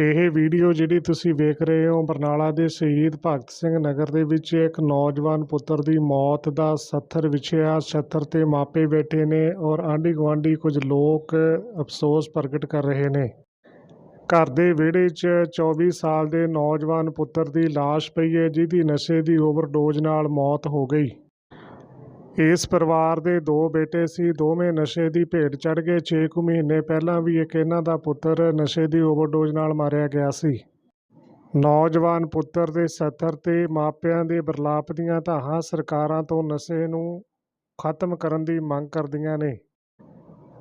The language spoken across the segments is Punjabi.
ਇਹ ਵੀਡੀਓ ਜਿਹੜੀ ਤੁਸੀਂ ਵੇਖ ਰਹੇ ਹੋ, ਬਰਨਾਲਾ ਦੇ ਸ਼ਹੀਦ ਭਗਤ ਸਿੰਘ ਨਗਰ ਦੇ ਵਿੱਚ ਇੱਕ ਨੌਜਵਾਨ ਪੁੱਤਰ ਦੀ ਮੌਤ ਦਾ ਸੱਥਰ ਵਿਛਿਆ। ਸੱਥਰ ਤੇ ਮਾਪੇ ਬੈਠੇ ਨੇ ਔਰ ਆਂਢੀ ਗੁਆਂਢੀ ਕੁਝ ਲੋਕ ਅਫਸੋਸ ਪ੍ਰਗਟ ਕਰ ਰਹੇ ਨੇ। ਘਰ ਦੇ ਵਿਹੜੇ 'ਚ 24 ਸਾਲ ਦੇ ਨੌਜਵਾਨ ਪੁੱਤਰ ਦੀ ਲਾਸ਼ ਪਈ ਹੈ, ਜਿਹਦੀ ਨਸ਼ੇ ਦੀ ਓਵਰਡੋਜ਼ ਨਾਲ ਮੌਤ ਹੋ ਗਈ। ਇਸ ਪਰਿਵਾਰ ਦੇ ਦੋ ਬੇਟੇ ਸੀ, ਦੋਵੇਂ ਨਸ਼ੇ ਦੀ ਭੇਟ ਚੜ ਗਏ। 6 ਕੁ ਮਹੀਨੇ ਪਹਿਲਾਂ ਵੀ ਇੱਕ ਇਹਨਾਂ ਦਾ ਪੁੱਤਰ ਨਸ਼ੇ ਦੀ ਓਵਰਡੋਜ਼ ਨਾਲ ਮਾਰਿਆ ਗਿਆ ਸੀ। ਨੌਜਵਾਨ ਪੁੱਤਰ ਦੇ ਸੱਥਰ ਤੇ ਮਾਪਿਆਂ ਦੇ ਬਰਲਾਪ ਦੀਆਂ ਧਾਹਾਂ ਸਰਕਾਰਾਂ ਤੋਂ ਨਸ਼ੇ ਨੂੰ ਖਤਮ ਕਰਨ ਦੀ ਮੰਗ ਕਰਦੀਆਂ ਨੇ।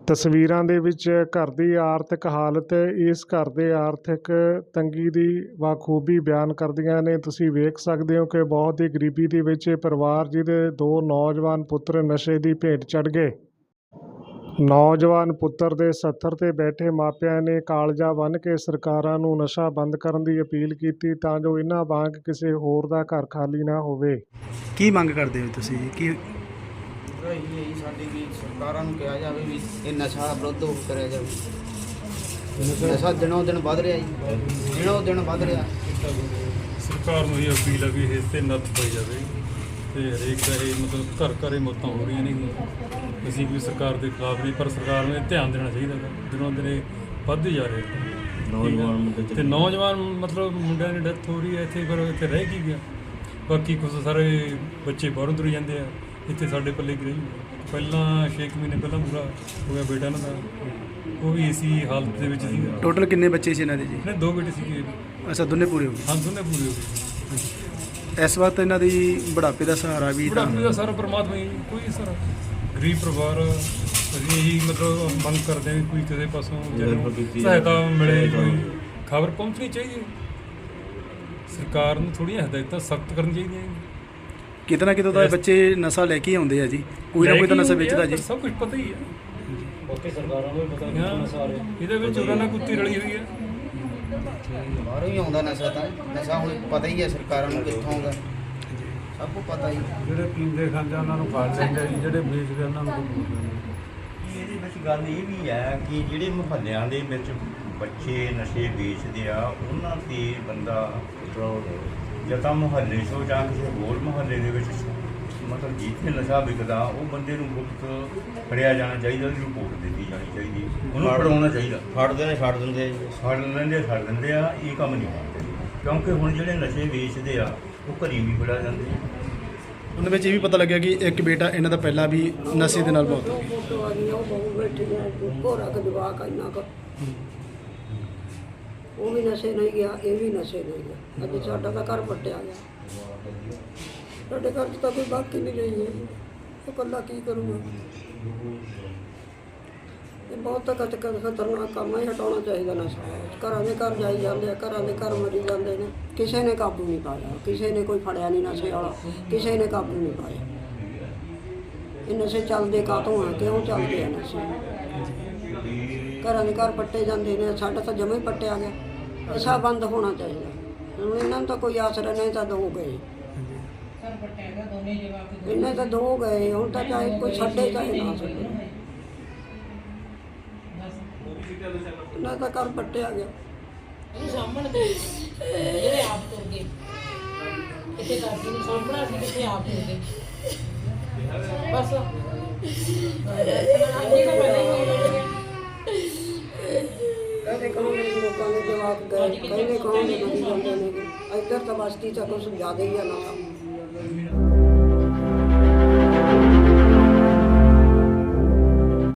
ਤਸਵੀਰਾਂ ਦੇ ਵਿੱਚ ਘਰ ਦੀ ਆਰਥਿਕ ਹਾਲਤ, ਇਸ ਘਰ ਦੇ ਆਰਥਿਕ ਤੰਗੀ ਦੀ ਬਾਖੂਬੀ ਬਿਆਨ ਕਰਦੀਆਂ ਨੇ। ਤੁਸੀਂ ਵੇਖ ਸਕਦੇ ਹੋ ਕਿ ਬਹੁਤ ਹੀ ਗਰੀਬੀ ਦੇ ਵਿੱਚ ਇਹ ਪਰਿਵਾਰ ਜਿਹਦੇ ਦੋ ਨੌਜਵਾਨ ਪੁੱਤਰ ਨਸ਼ੇ ਦੀ ਭੇਟ ਚੜ ਗਏ। ਨੌਜਵਾਨ ਪੁੱਤਰ ਦੇ ਸੱਥਰ ਤੇ ਬੈਠੇ ਮਾਪਿਆਂ ਨੇ ਕਾਲਜਾ ਬੰਨ੍ਹ ਕੇ ਸਰਕਾਰਾਂ ਨੂੰ ਨਸ਼ਾ ਬੰਦ ਕਰਨ ਦੀ ਅਪੀਲ ਕੀਤੀ ਤਾਂ ਜੋ ਇਹਨਾਂ ਵਾਂਗ ਕਿਸੇ ਹੋਰ ਦਾ ਘਰ ਖਾਲੀ ਨਾ ਹੋਵੇ। ਕੀ ਮੰਗ ਕਰਦੇ ਹੋ ਤੁਸੀਂ? ਕੀ ਕੀ ਰਹੀ ਹੈ ਜੀ ਸਾਡੀ ਵੀ ਸਰਕਾਰਾਂ ਨੂੰ ਕਿਹਾ ਜਾਵੇ ਵੀ ਇਹ ਨਸ਼ਾ ਵਿਰੁੱਧ ਉਹ ਕਰਿਆ ਜਾਵੇ। ਨਸ਼ਾ? ਦਿਨੋਂ ਦਿਨ ਵੱਧ ਰਿਹਾ ਜੀ। ਦਿਨੋਂ ਦਿਨ ਵੱਧ ਰਿਹਾ। ਸਰਕਾਰ ਨੂੰ ਇਹ ਅਪੀਲ ਹੈ ਵੀ ਇਸ ਤੇ ਨੱਥ ਪਾਈ ਜਾਵੇ ਤੇ ਹਰੇਕ ਦਾ ਇਹ ਮਤਲਬ ਘਰ ਘਰੇ ਮੌਤਾਂ ਹੋ ਰਹੀਆਂ ਨੇ। ਅਸੀਂ ਵੀ ਸਰਕਾਰ ਦੇ ਖਿਲਾਫ ਨਹੀਂ ਪਰ ਸਰਕਾਰ ਨੂੰ ਇਹ ਧਿਆਨ ਦੇਣਾ ਚਾਹੀਦਾ ਹੈ ਦਿਨੋਂ ਦਿਨ ਇਹ ਵੱਧਦੇ ਜਾ ਰਹੇ। ਨੌਜਵਾਨ ਮੁੰਡੇ ਤੇ ਨੌਜਵਾਨ ਮਤਲਬ ਮੁੰਡਿਆਂ ਦੀ ਡੈਥ ਹੋ ਰਹੀ ਹੈ ਇੱਥੇ ਫਿਰ ਇੱਥੇ ਰਹਿ ਕੀ ਗਿਆ? ਬਾਕੀ ਕੁਝ ਸਾਰੇ ਬੱਚੇ ਬਾਹਰੋਂ ਤੁਰ ਜਾਂਦੇ ਆ। ਇੱਥੇ ਸਾਡੇ ਪੱਲੇ ਗਈ ਪਹਿਲਾਂ 6 ਮਹੀਨੇ ਪਹਿਲਾਂ ਪੂਰਾ ਹੋ ਗਿਆ ਬੇਟਾ ਇਹਨਾਂ ਦਾ। ਉਹ ਵੀ ਇਸੀ ਹਾਲਤ ਦੇ ਵਿੱਚ ਸੀਗਾ। ਟੋਟਲ ਕਿੰਨੇ ਬੱਚੇ ਸੀ ਇਹਨਾਂ ਦੇ ਜੀ? ਇਹਨੇ ਦੋ ਬੇਟੇ ਸੀਗੇ। ਅੱਛਾ ਦੋਨੇ ਪੂਰੇ ਹੋ ਹਾਂ ਦੋਨੇ ਪੂਰੇ ਹੋ ਗਏ। ਗਏ ਇਸ ਵਕਤ ਇਹਨਾਂ ਦੀ ਬੁਢਾਪੇ ਦਾ ਸਹਾਰਾ ਵੀ ਤਾਂ ਬੁਢਾਪੇ ਦਾ ਸਾਰਾ ਪਰਮਾਤਮਾ ਹੀ ਕੋਈ ਸਾਰਾ। ਗਰੀਬ ਪਰਿਵਾਰ ਅਸੀਂ ਇਹੀ ਮਤਲਬ ਮੰਗ ਕਰਦੇ ਹਾਂ ਕੋਈ ਕਿਸੇ ਪਾਸੋਂ ਸਹਾਇਤਾ ਮਿਲੇ ਕੋਈ ਖਬਰ ਪਹੁੰਚਣੀ ਚਾਹੀਦੀ ਸਰਕਾਰ ਨੂੰ ਥੋੜ੍ਹੀਆਂ ਹਦਾਇਤਾਂ ਸਖਤ ਕਰਨੀਆਂ ਚਾਹੀਦੀਆਂ ਕਿਤੇ ਨਾ ਕਿਤੇ ਤਾਂ ਇਹ ਬੱਚੇ ਨਸ਼ਾ ਲੈ ਕੇ ਹੀ ਆਉਂਦੇ ਆ ਜੀ। ਕੋਈ ਨਾ ਕੋਈ ਤਾਂ ਨਸ਼ਾ ਵੇਚਦਾ ਜੀ। ਸਭ ਕੁਝ ਪਤਾ ਹੀ ਹੈ ਬਾਕੀ ਸਰਕਾਰਾਂ ਨੂੰ ਵੀ ਪਤਾ ਕਿ ਸਾਰੇ ਇਹਦੇ ਵਿੱਚ ਉਹਨਾਂ ਨਾਲ ਕੁੱਤੀ ਰਲੀ ਹੋਈ ਹੈ। ਬਾਹਰੋਂ ਹੀ ਆਉਂਦਾ ਨਸ਼ਾ ਤਾਂ। ਨਸ਼ਾ ਹੁਣ ਪਤਾ ਹੀ ਹੈ ਸਰਕਾਰਾਂ ਨੂੰ ਕਿੱਥੋਂ ਆਉਂਦਾ। ਸਭ ਨੂੰ ਪਤਾ ਹੀ ਜਿਹੜੇ ਪੀਂਦੇ ਖਾਂਦੇ ਉਹਨਾਂ ਨੂੰ ਫੜ ਲੈਂਦੇ ਜਿਹੜੇ ਵੇਚਦੇ ਉਹਨਾਂ ਨੂੰ ਇਹਦੇ ਵਿੱਚ ਗੱਲ ਇਹ ਵੀ ਹੈ ਕਿ ਜਿਹੜੇ ਮੁਹੱਲਿਆਂ ਦੇ ਵਿੱਚ ਬੱਚੇ ਨਸ਼ੇ ਵੇਚਦੇ ਆ ਉਹਨਾਂ ਤੇ ਬੰਦਾ ਜਾਂ ਤਾਂ ਮੁਹੱਲੇ 'ਚੋਂ ਜਾਂ ਕਿਸੇ ਹੋਰ ਮੁਹੱਲੇ ਦੇ ਵਿੱਚ ਮਤਲਬ ਜਿੱਥੇ ਨਸ਼ਾ ਵਿਕਦਾ ਉਹ ਬੰਦੇ ਨੂੰ ਗੁਪਤ ਫੜਿਆ ਜਾਣਾ ਚਾਹੀਦਾ ਉਹਦੀ ਰਿਪੋਰਟ ਦਿੱਤੀ ਜਾਣੀ ਚਾਹੀਦੀ। ਉਹਨੂੰ ਫੜਾਉਣਾ ਚਾਹੀਦਾ। ਫੜਦੇ ਨੇ ਛੱਡ ਦਿੰਦੇ। ਫੜ ਲੈਂਦੇ ਛੱਡ ਦਿੰਦੇ ਆ ਇਹ ਕੰਮ ਨਹੀਂ ਚਾਹੀਦਾ। ਕਿਉਂਕਿ ਹੁਣ ਜਿਹੜੇ ਨਸ਼ੇ ਵੇਚਦੇ ਆ ਉਹ ਘਰੀ ਵੀ ਫੜਾ ਜਾਂਦੇ ਆ। ਉਹਨਾਂ ਵਿੱਚ ਇਹ ਵੀ ਪਤਾ ਲੱਗਿਆ ਕਿ ਇੱਕ ਬੇਟਾ ਇਹਨਾਂ ਦਾ ਪਹਿਲਾਂ ਵੀ ਨਸ਼ੇ ਦੇ ਨਾਲ ਮੌਤ ਹੋ। ਉਹ ਵੀ ਨਸ਼ੇ ਨਹੀਂ ਗਿਆ, ਇਹ ਵੀ ਨਸ਼ੇ ਨਹੀਂ ਗਿਆ। ਅੱਜ ਸਾਡਾ ਤਾਂ ਘਰ ਪੱਟਿਆ ਗਿਆ। ਸਾਡੇ ਘਰ 'ਚ ਤਾਂ ਕੋਈ ਬਾਕੀ ਨਹੀਂ ਰਹੀ ਹੈ। ਉਹ ਇਕੱਲਾ ਕੀ ਕਰੂਗਾ? ਇਹ ਬਹੁਤ ਤੱਕ ਖਤਰਨਾਕ ਕੰਮ ਹੈ ਹਟਾਉਣਾ ਚਾਹੀਦਾ ਨਸ਼ਾ। ਘਰਾਂ ਦੇ ਘਰ ਜਾਈ ਜਾਂਦੇ ਆ, ਘਰਾਂ ਦੇ ਘਰ ਮਰੀ ਜਾਂਦੇ ਨੇ। ਕਿਸੇ ਨੇ ਕਾਬੂ ਨਹੀਂ ਪਾਇਆ। ਕਿਸੇ ਨੇ ਕੋਈ ਫੜਿਆ ਨਹੀਂ ਨਸ਼ੇ ਵਾਲਾ। ਕਿਸੇ ਨੇ ਕਾਬੂ ਨਹੀਂ ਪਾਇਆ। ਇਹ ਨਸ਼ੇ ਚੱਲਦੇ ਕਾਹਤੋਂ ਆ? ਕਿਉਂ ਚੱਲਦੇ ਆ ਨਸ਼ੇ? ਘਰਾਂ ਦੇ ਘਰ ਪੱਟੇ ਜਾਂਦੇ ਨੇ ਸਾਡਾ ਤਾਂ ਜਮਾ ਹੀ ਪੱਟਿਆ ਗਿਆ। ਨਸ਼ਾ ਬੰਦ ਹੋਣਾ ਚਾਹੀਦਾ। ਹੁਣ ਇਹਨਾਂ ਨੂੰ ਤਾਂ ਕੋਈ ਆਸਰਾ ਨਹੀਂ ਤਾਂ ਦੋ ਗਏ। ਇਹਨਾਂ ਤਾਂ ਦੋ ਗਏ ਹੁਣ ਤਾਂ ਚਾਹੇ ਕੋਈ ਛੱਡੇ ਚਾਹੇ ਨਾ ਛੱਡੇ ਨਾ ਤਾਂ ਘਰ ਪੱਟਿਆ ਗਿਆ। ਇਹ ਸਾਹਮਣੇ ਦੇ। ਜਿਹੜੇ ਆਪ ਤੁਰ ਗਏ। ਕਿਤੇ ਨੂੰ ਸਾਹਮਣਾ ਸੀ ਕਿਤੇ ਆਪ ਤੁਰ ਗਏ। ਬਸ। ਅੱਗੇ ਤਾਂ ਪਹਿਲਾਂ ਹੀ ਹੋ ਗਿਆ ਕਹਿੰਦੇ ਕਹਾਂਗੇ ਲੋਕਾਂ ਦੇ ਜਵਾਬ ਗਏ, ਕਹਿੰਦੇ ਕਹਾਂਗੇ ਮਰੀ ਜਾਂਦੇ ਨੇ। ਇੱਧਰ ਤਾਂ ਬਸਤੀ ਤਾਂ ਕੁਛ ਜ਼ਿਆਦਾ ਹੀ ਆ ਨਾ।